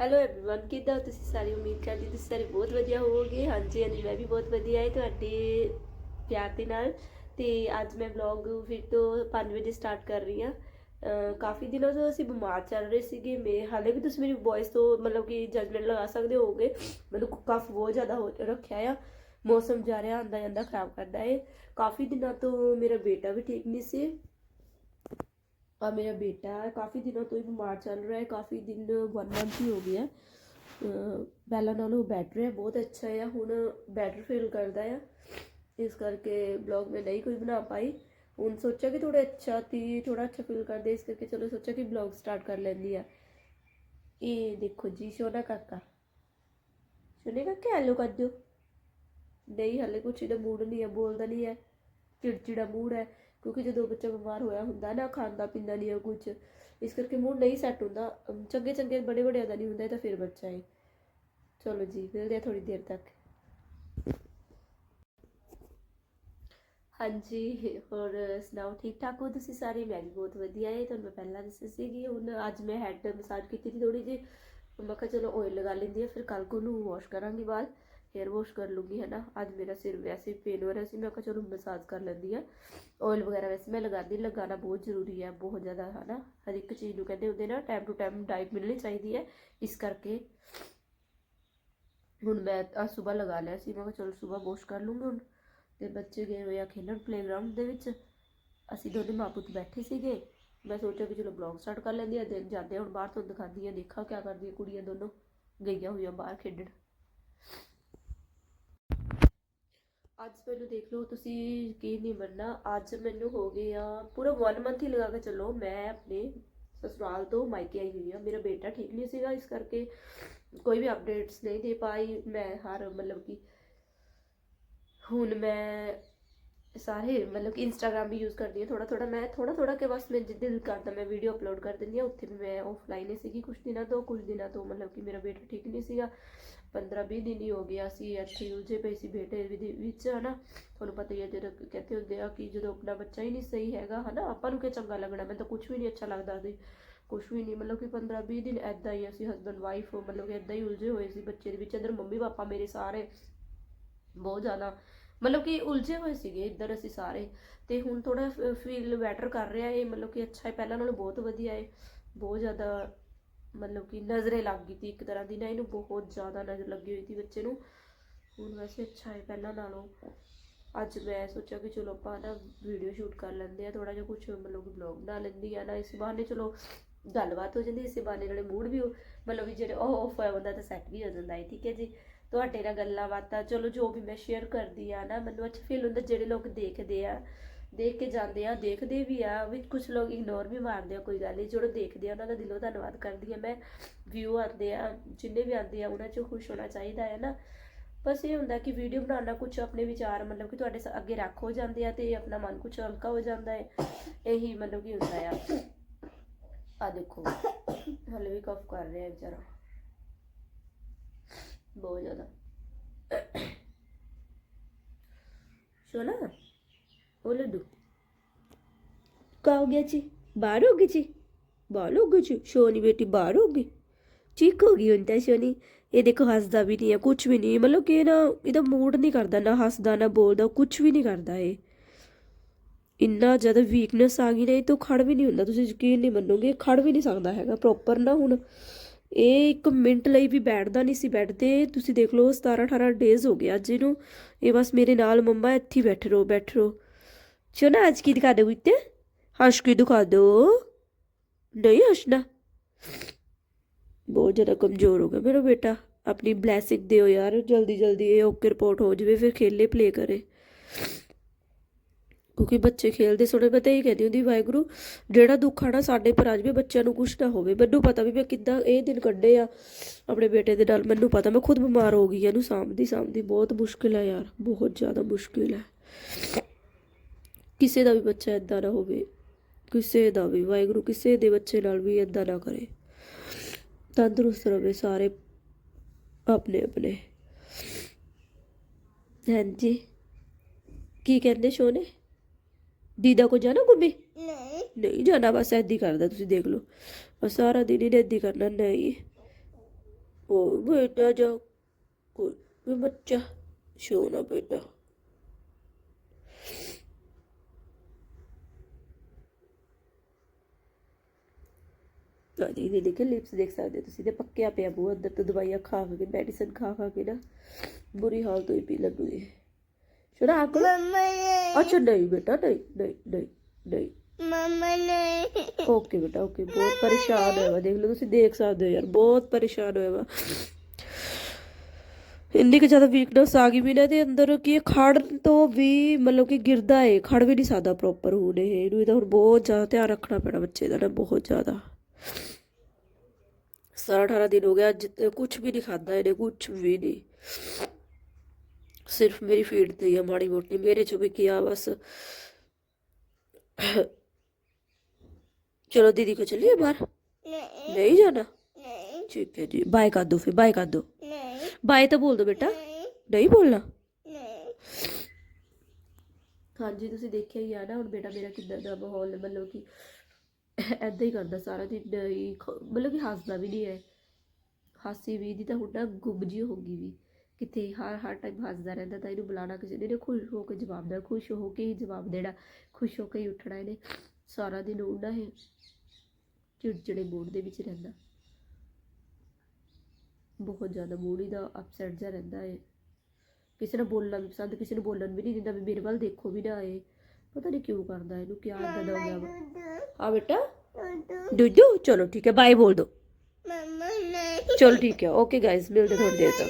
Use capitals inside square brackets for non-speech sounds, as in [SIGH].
Hello everyone ਕਿੱਦਾਂ ਹੋ ਤੁਸੀਂ ਸਾਰੇ ਉਮੀਦ ਕਰਦੀ ਤੁਸੀਂ ਸਾਰੇ ਬਹੁਤ ਵਧੀਆ ਹੋਵੋਗੇ ਹਾਂਜੀ ਹਾਂਜੀ ਮੈਂ ਵੀ ਬਹੁਤ ਵਧੀਆ ਹੈ ਤੁਹਾਡੇ ਪਿਆਰ ਦੇ ਨਾਲ ਤੇ ਅੱਜ ਮੈਂ ਵਲੌਗ ਫਿਰ ਤੋਂ 5 ਵਜੇ ਸਟਾਰਟ ਕਰ ਰਹੀ ਹਾਂ ਅਹ ਕਾਫੀ ਦਿਨੋਂ ਤੋਂ ਅਸੀਂ ਬਿਮਾਰ ਚੱਲ ਰਹੇ ਸੀਗੇ ਮੈਂ ਹਾਲੇ ਵੀ ਤੁਸੀਂ ਮੇਰੀ ਵੌਇਸ ਤੋਂ ਮਤਲਬ ਕਿ ਜਜਮੈਂਟ ਲਗਾ ਸਕਦੇ ਹੋਗੇ ਮੈਨੂੰ ਕਫ ਬਹੁਤ ਜ਼ਿਆਦਾ ਹੋ ਰੱਖਿਆ ਆ ਮੌਸਮ ਜਾ ਰਿਹਾ ਆਂਦਾ ਜਾਂਦਾ ਖਰਾਬ ਕਰਦਾ ਹੈ ਕਾਫੀ ਦਿਨਾਂ ਤੋਂ ਮੇਰਾ ਬੇਟਾ ਵੀ ਠੀਕ ਨਹੀਂ ਸੀ ਆ ਮੇਰਾ ਬੇਟਾ ਹੈ, ਕਾਫੀ ਦਿਨਾਂ ਤੋਂ ਹੀ ਬਿਮਾਰ ਚੱਲ ਰਿਹਾ ਹੈ, ਕਾਫੀ ਦਿਨ 1 ਮੰਥ ਹੀ ਹੋ ਗਿਆ ਅਹ ਪਹਿਲਾਂ ਨਾਲੋਂ ਬੈਟਰ ਹੈ, ਬਹੁਤ ਅੱਛਾ ਹੈ, ਹੁਣ ਬੈਟਰ ਫੀਲ ਕਰਦਾ ਹੈ। ਇਸ ਕਰਕੇ ਬਲੌਗ ਮੈਂ ਨਹੀਂ ਕੋਈ ਬਣਾ ਪਾਈ। ਹੁਣ ਸੋਚਿਆ ਕਿ ਥੋੜਾ ਅੱਛਾ ਤੀ ਥੋੜਾ ਅੱਛਾ ਫੀਲ ਕਰਦੇ ਇਸ ਕਰਕੇ ਚਲੋ ਸੋਚਿਆ ਕਿ ਬਲੌਗ ਸਟਾਰਟ ਕਰ ਲੈਂਦੀ ਆ। ਇਹ ਦੇਖੋ ਜੀ, ਸੋਨਾ ਕਾਕਾ। ਸੋਨੇ ਕਾਕਾ ਹੈਲੋ ਕਰ ਦਿਓ ਨਹੀਂ, ਹਲੇ ਕੁਛ ਇਹਦਾ ਮੂਡ ਨਹੀਂ ਹੈ, ਬੋਲਦਾ ਨਹੀਂ ਹੈ, ਚਿੜਚਿੜਾ ਮੂਡ ਹੈ। ਕਿਉਂਕਿ ਜਦੋਂ ਬੱਚਾ ਬਿਮਾਰ ਹੋਇਆ ਹੁੰਦਾ ਨਾ ਖਾਂਦਾ ਪੀਂਦਾ ਨਹੀਂ ਹੈ ਕੁਝ ਇਸ ਕਰਕੇ ਮੂਡ ਨਹੀਂ ਸੈੱਟ ਹੁੰਦਾ। ਚੰਗੇ ਚੰਗੇ, ਬੜੇ ਬੜਿਆਂ ਦਾ ਨਹੀਂ ਹੁੰਦਾ ਤਾਂ ਫਿਰ ਬੱਚਾ ਹੈ ਚਲੋ ਜੀ, ਮਿਲਦੇ ਆ ਥੋੜੀ ਦੇਰ ਤੱਕ। ਹਾਂਜੀ, ਹੋਰ ਸੁਣਾਓ, ਠੀਕ ਠਾਕ ਹੋ ਤੁਸੀਂ ਸਾਰੇ? ਮੈਂ ਵੀ ਬਹੁਤ ਵਧੀਆ ਹੈ ਤੁਹਾਨੂੰ ਮੈਂ ਪਹਿਲਾਂ ਦੱਸਿਆ ਸੀਗੀ, ਹੁਣ ਅੱਜ ਮੈਂ ਹੈਡ ਮਸਾਜ ਕੀਤੀ ਸੀ ਥੋੜੀ ਜਿਹੀ। ਮੈਂ ਕਿਹਾ ਚਲੋ ਆਇਲ ਲਗਾ ਲੈਂਦੀ ਆ, ਫਿਰ ਕੱਲ ਕੋ ਨੂੰ ਵਾਸ਼ ਕਰਾਂਗੀ ਵਾਲ ਹੇਅਰ ਵਾਸ਼ ਕਰ ਲੂੰਗੀ ਹੈ ਨਾ ਅੱਜ ਮੇਰਾ ਸਿਰ ਵੈਸੇ ਪੇਨ ਹੋ ਰਿਹਾ ਸੀ, ਮੈਂ ਕਿਹਾ ਚਲੋ ਮਸਾਜ ਕਰ ਲੈਂਦੀ ਆ ਆਇਲ ਵਗੈਰਾ ਵੈਸੇ ਮੈਂ ਲਗਾਉਂਦੀ, ਲਗਾਉਣਾ ਬਹੁਤ ਜ਼ਰੂਰੀ ਹੈ, ਬਹੁਤ ਜ਼ਿਆਦਾ ਹੈ ਨਾ ਹਰ ਇੱਕ ਚੀਜ਼ ਨੂੰ ਕਹਿੰਦੇ ਹੁੰਦੇ ਨਾ ਟਾਈਮ ਟੂ ਟਾਈਮ ਡਾਈਟ ਮਿਲਣੀ ਚਾਹੀਦੀ ਹੈ, ਇਸ ਕਰਕੇ। ਹੁਣ ਮੈਂ ਅੱਜ ਸਵੇਰ ਲਗਾ ਲਿਆ ਸੀ, ਮੈਂ ਕਿਹਾ ਚਲੋ ਸਵੇਰ ਵਾਸ਼ ਕਰ ਲੂੰਗੀ ਹੁਣ। ਤੇ ਬੱਚੇ ਗਏ ਹੋਏ ਆ ਖੇਡਣ ਪਲੇਗਰਾਉਂਡ ਦੇ ਵਿੱਚ। ਅਸੀਂ ਦੋਨੇ ਮਾਂ ਪੁੱਤ ਬੈਠੇ ਸੀਗੇ। ਮੈਂ ਸੋਚਿਆ ਕਿ ਚਲੋ ਬਲੌਗ ਸਟਾਰਟ ਕਰ ਲੈਂਦੀ ਆ ਦਿਨ ਜਾਂਦੇ ਹੁਣ ਬਾਹਰ ਤੋਂ ਦਿਖਾਉਂਦੀ ਆ ਦੇਖਾ ਕਿਆ ਕਰਦੀਆਂ ਕੁੜੀਆਂ ਦੋਨੋਂ, ਗਈਆਂ ਹੋਈਆਂ ਬਾਹਰ ਖੇਡਣ। ਅੱਜ ਮੈਨੂੰ ਦੇਖ ਲਓ, ਤੁਸੀਂ ਯਕੀਨ ਨਹੀਂ ਮੰਨਣਾ, ਅੱਜ ਮੈਨੂੰ ਹੋ ਗਏ ਆ, ਪੂਰਾ 1 ਮੰਥ ਹੀ ਲਗਾ ਕੇ ਚੱਲੋ, ਮੈਂ ਆਪਣੇ ਸਸੁਰਾਲ ਤੋਂ ਮਾਇਕੇ ਆਈ ਹੋਈ ਆ, ਮੇਰਾ ਬੇਟਾ ਠੀਕ ਨਹੀਂ ਸੀਗਾ ਇਸ ਕਰਕੇ ਕੋਈ ਵੀ ਅਪਡੇਟਸ ਨਹੀਂ ਦੇ ਪਾਈ, ਮੈਂ ਹਰ ਮਤਲਬ ਕਿ ਹੁਣ ਮੈਂ ਸਾਰੇ ਮਤਲਬ ਕਿ ਇੰਸਟਾਗ੍ਰam ਵੀ ਯੂਜ਼ ਕਰਦੀ ਹਾਂ ਥੋੜਾ ਥੋੜਾ ਮੈਂ ਥੋੜਾ ਥੋੜਾ ਕਿ ਬਸ ਮੈਂ ਜਿੱਦ ਦਿਲ ਕਰਦਾ, ਮੈਂ ਵੀਡੀਓ ਅਪਲੋਡ ਕਰ ਦਿੰਦੀ ਹਾਂ, ਉੱਥੇ ਵੀ ਮੈਂ ਆਫਲਾਈਨ ਹੀ ਸੀਗੀ ਕੁਝ ਦਿਨਾਂ ਤੋਂ ਕੁਝ ਦਿਨਾਂ ਤੋਂ ਮਤਲਬ ਕਿ ਮੇਰਾ ਬੇਟਾ ਠੀਕ ਨਹੀਂ ਸੀਗਾ। 15 20 ਦਿਨ ਹੀ ਹੋ ਗਿਆ ਸੀ ਇੱਥੇ ਉਲਝੇ ਪਏ ਸੀ ਬੇਟੇ ਦੇ ਵਿੱਚ, ਹਨਾ। ਤੁਹਾਨੂੰ ਪਤਾ ਹੀ ਹੈ ਜਦੋਂ ਕਹਿੰਦੇ ਹੁੰਦੇ ਆ ਕਿ ਜਦੋਂ ਆਪਣਾ ਬੱਚਾ ਹੀ ਨਹੀਂ ਸਹੀ ਹੈਗਾ, ਹਨਾ, ਆਪਾਂ ਨੂੰ ਕਿ ਚੰਗਾ ਲੱਗਣਾ? ਮੈਨੂੰ ਤਾਂ ਕੁਝ ਵੀ ਨਹੀਂ ਅੱਛਾ ਲੱਗਦਾ ਸੀ। ਕੁਝ ਵੀ ਨਹੀਂ, ਮਤਲਬ ਕਿ 15 20 ਦਿਨ ਐਦਾਂ ਹੀ ਅਸੀਂ ਹਸਬੰਡ ਵਾਈਫ ਮਤਲਬ ਕਿ ਐਦਾਂ ਹੀ ਉਲਝੇ ਹੋਏ ਸੀ ਬੱਚੇ ਦੇ ਵਿੱਚ। ਇਧਰ ਮੰਮੀ, ਪਾਪਾ ਮੇਰੇ ਸਾਰੇ ਬਹੁਤ ਜ਼ਿਆਦਾ, ਮਤਲਬ ਕਿ ਉਲਝੇ ਹੋਏ ਸੀਗੇ ਇੱਧਰ ਅਸੀਂ ਸਾਰੇ। ਤੇ ਹੁਣ ਥੋੜਾ ਫੀਲ ਬੈਟਰ ਕਰ ਰਿਹਾ ਹੈ ਮਤਲਬ ਕਿ ਅੱਛਾ ਹੈ, ਪਹਿਲਾਂ ਨਾਲੋਂ ਬਹੁਤ ਵਧੀਆ ਹੈ। ਬਹੁਤ ਜ਼ਿਆਦਾ ਮਤਲਬ ਕਿ ਨਜ਼ਰੇ ਲੱਗ ਗਈ ਤੀ ਇੱਕ ਤਰ੍ਹਾਂ ਦੀ, ਨਾ ਇਹਨੂੰ ਬਹੁਤ ਜ਼ਿਆਦਾ ਨਜ਼ਰ ਲੱਗੀ ਹੋਈ ਸੀ ਬੱਚੇ ਨੂੰ। ਹੁਣ ਵੈਸੇ ਅੱਛਾ ਹੈ ਪਹਿਲਾਂ ਨਾਲੋਂ। ਅੱਜ ਮੈਂ ਸੋਚਿਆ ਕਿ ਚਲੋ ਆਪਾਂ ਨਾ ਵੀਡੀਓ ਸ਼ੂਟ ਕਰ ਲੈਂਦੇ ਆ ਥੋੜਾ ਜਿਹਾ ਕੁਝ ਮਤਲਬ ਕਿ ਵਲੌਗ ਬਣਾ ਲੈਂਦੀ ਆ ਨਾ। ਇਸ ਬਹਾਨੇ ਚਲੋ ਗੱਲਬਾਤ ਹੋ ਜਾਂਦੀ, ਇਸੇ ਬਹਾਨੇ ਨਾਲੇ ਮੂਡ ਵੀ ਮਤਲਬ ਵੀ ਜਿਹੜੇ ਉਹ ਆਫ ਹੋਇਆ ਹੁੰਦਾ ਤਾਂ ਸੈੱਟ ਵੀ ਹੋ ਜਾਂਦਾ ਹੈ, ਠੀਕ ਹੈ ਜੀ। ਤੁਹਾਡੇ ਨਾਲ ਗੱਲਾਂ ਬਾਤਾਂ, ਚਲੋ ਜੋ ਵੀ ਮੈਂ ਸ਼ੇਅਰ ਕਰਦੀ ਆ ਨਾ, ਮੈਨੂੰ ਅੱਛਾ ਫੀਲ ਹੁੰਦਾ ਜਿਹੜੇ ਲੋਕ ਦੇਖਦੇ ਆ। ਦੇਖ ਕੇ ਜਾਂਦੇ ਆ, ਦੇਖਦੇ ਵੀ ਆ, ਵੀ ਕੁਝ ਲੋਕ ਇਗਨੋਰ ਵੀ ਮਾਰਦੇ ਆ, ਕੋਈ ਗੱਲ ਨਹੀਂ ਜਿਹੜੇ ਦੇਖਦੇ ਆ, ਉਹਨਾਂ ਦਾ ਦਿਲੋਂ ਧੰਨਵਾਦ ਕਰਦੀ ਆ, ਮੈਂ ਵਿਊ ਆਉਂਦੇ ਆ, ਜਿੰਨੇ ਵੀ ਆਉਂਦੇ ਆ, ਉਹਨਾਂ 'ਚ ਖੁਸ਼ ਹੋਣਾ ਚਾਹੀਦਾ ਹੈ ਨਾ। ਬਸ ਇਹ ਹੁੰਦਾ ਕਿ ਵੀਡੀਓ ਬਣਾਉਣਾ ਕੁਝ ਆਪਣੇ ਵਿਚਾਰ, ਮਤਲਬ ਕਿ ਤੁਹਾਡੇ ਅੱਗੇ ਰੱਖ ਹੋ ਜਾਂਦੇ ਆ ਤੇ ਆਪਣਾ ਮਨ ਕੁਝ ਹਲਕਾ ਹੋ ਜਾਂਦਾ ਹੈ, ਇਹੀ ਮਤਲਬ ਕਿ ਹੁੰਦਾ ਆ। ਆ ਦੇਖੋ, ਹਲੇ ਵੀ ਕਫ ਕਰ ਰਿਹਾ ਵਿਚਾਰਾ। ਬਹੁਤ ਜ਼ਿਆਦਾ। ਸੋਨਾ? ਉਹ ਲੱਡੂ ਕਾ ਹੋ ਗਿਆ ਜੀ ਬਾਹਰ ਹੋ ਗਈ ਜੀ ਬਾਹਰ ਹੋ ਗਈ ਜੀ ਸੋਨੀ ਬੇਟੀ ਬਾਹਰ ਹੋ ਗਈ ਠੀਕ ਹੋ ਗਈ ਹੁਣ ਤਾਂ ਸੋਨੀ ਇਹ ਦੇਖੋ ਹੱਸਦਾ ਵੀ ਨਹੀਂ ਹੈ ਕੁਝ ਵੀ ਨਹੀਂ ਮਤਲਬ ਕਿ ਇਹ ਨਾ ਇਹਦਾ ਮੂਡ ਨਹੀਂ ਕਰਦਾ ਨਾ ਹੱਸਦਾ ਨਾ ਬੋਲਦਾ ਕੁਝ ਵੀ ਨਹੀਂ ਕਰਦਾ ਇਹ ਇੰਨਾ ਜ਼ਿਆਦਾ ਵੀਕਨੈਸ ਆ ਗਈ ਨਾ ਇਹ ਤੋਂ ਖੜ ਵੀ ਨਹੀਂ ਹੁੰਦਾ ਤੁਸੀਂ ਯਕੀਨ ਨਹੀਂ ਮੰਨੋਗੇ ਇਹ ਖੜ ਵੀ ਨਹੀਂ ਸਕਦਾ ਹੈਗਾ ਪ੍ਰੋਪਰ ਨਾ ਹੁਣ ਇਹ ਇੱਕ ਮਿੰਟ ਲਈ ਵੀ ਬੈਠਦਾ ਨਹੀਂ ਸੀ ਬੈੱਡ ਤੇ ਤੁਸੀਂ ਦੇਖ ਲਓ 17 18 ਡੇਜ਼ ਹੋ ਗਏ ਅੱਜ ਇਹਨੂੰ ਇਹ ਬਸ ਮੇਰੇ ਨਾਲ ਮੰਮਾ ਇੱਥੇ ਬੈਠ ਬੈਠੇ ਰਹੋ ਬੈਠੇ ਰਹੋ ਚਲੋ ਅੱਜ ਕੀ ਦਿਖਾ ਦੋ ਬੁੱਤੇ ਹੱਸ ਕੇ ਦਿਖਾ ਦੋ ਨਹੀਂ ਹੱਸਣਾ ਬਹੁਤ ਜ਼ਿਆਦਾ ਕਮਜ਼ੋਰ ਹੋ ਗਿਆ ਮੇਰਾ ਬੇਟਾ। ਆਪਣੀ ਬਲੈਸਿੰਗ ਦਿਓ ਯਾਰ, ਜਲਦੀ ਜਲਦੀ ਇਹ ਓਕੇ ਰਿਪੋਰਟ ਹੋ ਜਾਵੇ, ਫਿਰ ਖੇਲੇ ਪਲੇ ਕਰੇ। ਕਿਉਂਕਿ ਬੱਚੇ ਖੇਲਦੇ ਸੋਣੇ ਮੈਂ ਤਾਂ ਇਹ ਕਹਿੰਦੀ ਹੁੰਦੀ, ਵਾਹਿਗੁਰੂ, ਜਿਹੜਾ ਦੁੱਖ ਆਣਾ ਸਾਡੇ ਪਰ ਆ ਜਾਵੇ, ਬੱਚਿਆਂ ਨੂੰ ਕੁਛ ਨਾ ਹੋਵੇ। ਮੈਨੂੰ ਪਤਾ ਵੀ ਮੈਂ ਕਿੱਦਾਂ ਇਹ ਦਿਨ ਕੱਢੇ ਆ ਆਪਣੇ ਬੇਟੇ ਦੇ ਨਾਲ। ਮੈਨੂੰ ਪਤਾ, ਮੈਂ ਖੁਦ ਬਿਮਾਰ ਹੋ ਗਈ ਇਹਨੂੰ ਸਾਂਭਦੀ ਸਾਂਭਦੀ ਬਹੁਤ ਮੁਸ਼ਕਿਲ ਆ ਯਾਰ, ਬਹੁਤ ਜ਼ਿਆਦਾ ਮੁਸ਼ਕਿਲ ਹੈ ਕਿਸੇ ਦਾ ਵੀ ਬੱਚਾ ਇਦਾਂ ਨਾ ਹੋਵੇ ਕਿਸੇ ਦਾ ਵੀ ਵਾਹਿਗੁਰੂ ਕਿਸੇ ਦੇ ਬੱਚੇ ਨਾਲ ਵੀ ਇਦਾਂ ਨਾ ਕਰੇ। ਤੰਦਰੁਸਤ ਰਵੇ ਸਾਰੇ ਆਪਣੇ ਆਪਣੇ। ਹਾਂਜੀ। ਕੀ ਕਹਿੰਦੇ ਸ਼ੋਨੇ ਦੀਦਾ ਕੋ ਜਾਣਾ ਗੁੱਬੀ ਨਹੀਂ। ਨਹੀਂ ਜਾਣਾ ਬਸ ਐਦੀ ਕਰਦਾ ਤੁਸੀਂ ਦੇਖ ਲਓ। ਬਸ ਸਾਰਾ ਦਿਨ ਹੀ ਐਦੀ ਕਰਨਾ ਨਹੀਂ। ਉਹ ਬੇਟਾ ਜਾ ਕੋਈ ਵੀ ਬੱਚਾ ਸੋਨਾ ਬੇਟਾ। ਜੀ ਦੀਦੀ ਕੇ ਲਿਪਸ ਦੇਖ ਸਕਦੇ ਤੁਸੀਂ ਤੇ ਪੱਕਿਆ ਪਿਆ ਬੂ ਅੰਦਰ ਤੋਂ ਦਵਾਈਆਂ ਖਾ ਖਾ ਕੇ ਮੈਡੀਸਨ ਖਾ ਖਾ ਕੇ ਨਾ ਬੁਰੀ ਹਾਲਤ ਹੋਈ ਪਈ ਲੱਡੂ ਦੀ ਸ਼ੁਰਾ ਆਕਲ ਅੱਛਾ ਨਹੀਂ ਬੇਟਾ ਨਹੀਂ ਨਹੀਂ ਨਹੀਂ ਨਹੀਂ। ਮਮਾ ਨਹੀਂ। ਓਕੇ ਬੇਟਾ ਓਕੇ ਬਹੁਤ ਪਰੇਸ਼ਾਨ ਹੋਇਆ ਵਾ ਦੇਖ ਲਓ ਤੁਸੀਂ ਦੇਖ ਸਕਦੇ ਹੋ ਯਾਰ ਬਹੁਤ ਪਰੇਸ਼ਾਨ ਹੋਇਆ ਵਾ। ਇੰਨੀ ਕੁ ਜ਼ਿਆਦਾ ਵੀਕਨੈਸ ਆ ਗਈ ਵੀ ਨਾ ਦੇ ਅੰਦਰ ਕਿ ਇਹ ਖੜਨ ਤੋਂ ਵੀ ਮਤਲਬ ਕਿ ਗਿਰਦਾ ਏ ਖੜ ਵੀ ਨਹੀਂ ਸਕਦਾ ਪ੍ਰੋਪਰ ਹੁਣ ਇਹ ਇਹਨੂੰ ਇਹਦਾ ਹੁਣ ਬਹੁਤ ਜ਼ਿਆਦਾ ਧਿਆਨ ਰੱਖਣਾ ਪੈਣਾ ਬੱਚੇ ਦਾ ਨਾ ਬਹੁਤ ਜ਼ਿਆਦਾ। 17 18 दिन हो गया कुछ भी नहीं खाਦਾ ਇਹਨੇ ਕੁਝ ਵੀ ਨਹੀਂ। ਸਿਰਫ ਮੇਰੀ ਫੀਡ ਤੇ ਹੈ ਮਾੜੀ ਮੋਟੀ ਮੇਰੇ ਚੋਂ ਵੀ ਕੀਆ ਬਸ। ਚਲੋ ਦੀਦੀ ਕੋ ਚਲੀਏ ਬਾਹਰ? ਨਹੀਂ। ਜਾਣਾ? ਨਹੀਂ। ਠੀਕ ਹੈ ਜੀ ਬਾਏ ਕਰ ਦੋ ਫਿਰ ਬਾਏ ਕਰ ਦੋ ਨਹੀਂ। ਬਾਏ ਤਾਂ ਬੋਲ ਦੋ ਬੇਟਾ। ਨਹੀਂ। ਬੋਲਣਾ? ਹਾਂਜੀ ਤੁਸੀਂ ਦੇਖਿਆ ਹੀ ਆ ਨਾ ਹੁਣ ਬੇਟਾ ਮੇਰਾ ਕਿੱਦਾਂ ਦਾ ਮਾਹੌਲ ਮਤਲਬ ਕਿ [LAUGHS] ਐਦਾਂ ਹੀ ਕਰਦਾ ਸਾਰਾ ਦਿਨ ਹੀ ਮਤਲਬ ਕਿ ਹੱਸਦਾ ਵੀ ਨਹੀਂ ਹੈ। ਹਾਸੀ ਵੀ ਇਹਦੀ ਤਾਂ ਹੁਣ ਨਾ ਗੁੰਮ ਜੀ ਹੋ ਗਈ ਵੀ। ਕਿਤੇ ਹਰ ਹਰ ਟਾਈਮ ਹੱਸਦਾ ਰਹਿੰਦਾ ਤਾਂ ਇਹਨੂੰ ਬੁਲਾਣਾ ਕਿਸੇ ਨੇ, ਇਹਨੇ ਖੁਸ਼ ਹੋ ਕੇ ਜਵਾਬ ਦੇਣਾ, ਖੁਸ਼ ਹੋ ਕੇ ਹੀ ਜਵਾਬ ਦੇਣਾ, ਖੁਸ਼ ਹੋ ਕੇ ਹੀ ਉੱਠਣਾ ਇਹਨੇ। ਸਾਰਾ ਦਿਨ ਉਹਨਾਂ ਇਹ ਚਿੜਚਿੜੇ ਮੂਡ ਦੇ ਵਿੱਚ ਰਹਿੰਦਾ। ਬਹੁਤ ਜ਼ਿਆਦਾ ਮੂਡ ਦਾ ਅਪਸੈਟ ਜਿਹਾ ਰਹਿੰਦਾ ਹੈ ਕਿਸੇ ਨੂੰ ਬੋਲਣਾ ਵੀ ਪਸੰਦ, ਕਿਸੇ ਨੂੰ ਬੋਲਣ ਵੀ ਨਹੀਂ ਦਿੰਦਾ ਵੀ ਮੇਰੇ ਵੱਲ ਦੇਖੋ ਵੀ ਨਾ ਆਏ ਪਤਾ ਨਹੀਂ ਕਿਉਂ ਕਰਦਾ ਇਹਨੂੰ ਕੀ ਆਦਤ ਹੋ ਗਿਆ ਵਾ। ਆ ਬੇਟਾ ਡੁੱਡੂ ਚਲੋ ਠੀਕ ਹੈ ਬਾਏ ਬੋਲ ਦੋ। ਚਲੋ ਠੀਕ ਹੈ ਓਕੇ ਗਾਇਸ ਮਿਲਦੇ ਥੋੜੀ ਦੇਰ ਤੱਕ।